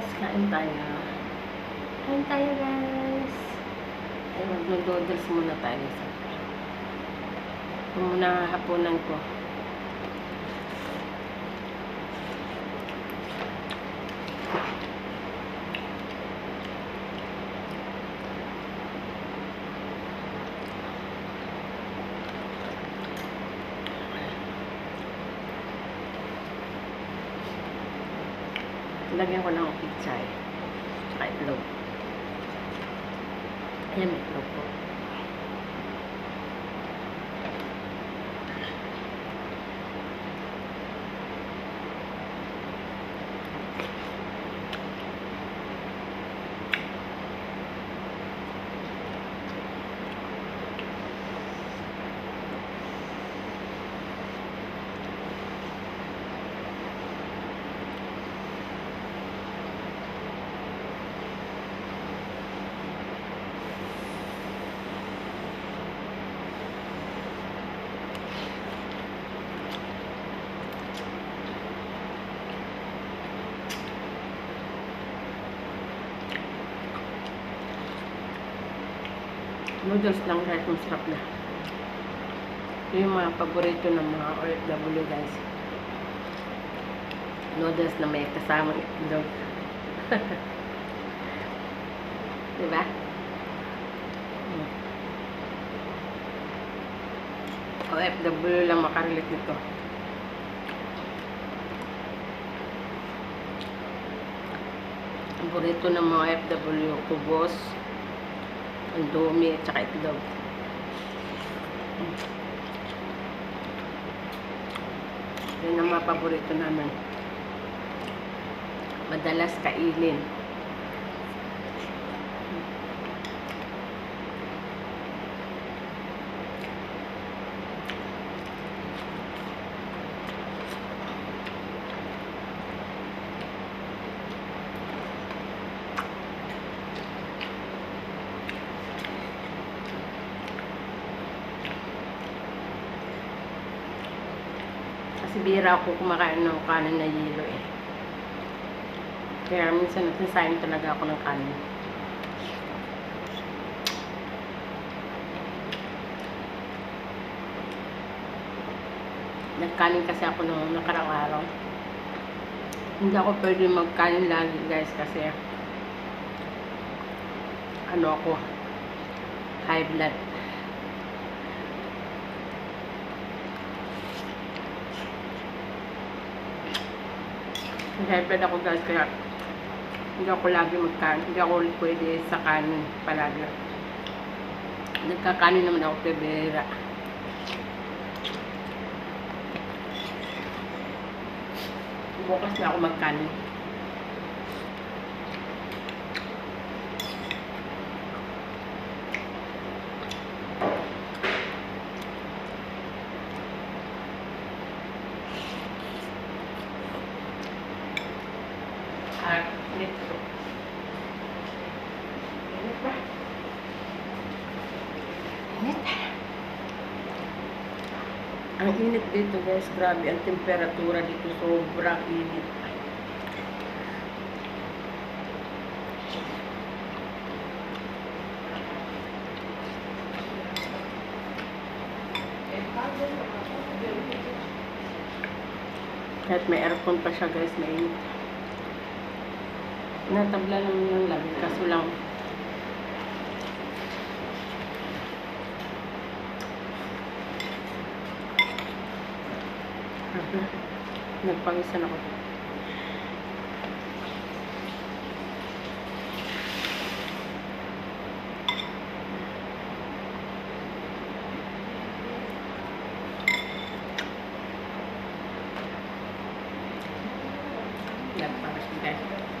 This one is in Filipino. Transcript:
guys, kain tayo. Kain tayo guys. Ay, mag-noodles muna tayo. Muna hapunan ko. Lagyan ko ng pizza eh. Tsaka itlog. Ayan, itlog po. Noodles lang guys, masarap na. Ito yung mga paborito ng mga OFW guys. Noodles na may kasamang itlog. diba? Hmm. OFW lang makarelate nito. Paborito ng mga OFW, kubos, ang dumi at saka itlog. Yan ang mga paborito namin. Madalas kainin. Kasi bira ako kumakain ng kanin na yelo eh. Kaya minsan nagsasayang talaga ako ng kanin. Nagkanin kasi ako nung nakarang araw. Hindi ako pwede magkanin lagi guys kasi ano ako high blood. Hybrid ako guys, kaya hindi ako lagi magkain. Hindi ako pwede sa kanin palagi. Nagkakanin naman ako pebera. Bukas na ako magkanin. At nito. Init. Ang init dito guys, grabe ang temperatura dito, sobrang init. Kahit may aircon pa siya guys, mainit. Natabla naman yung labi, kaso lang Nagpangisan ako. Nagpangisan tayo.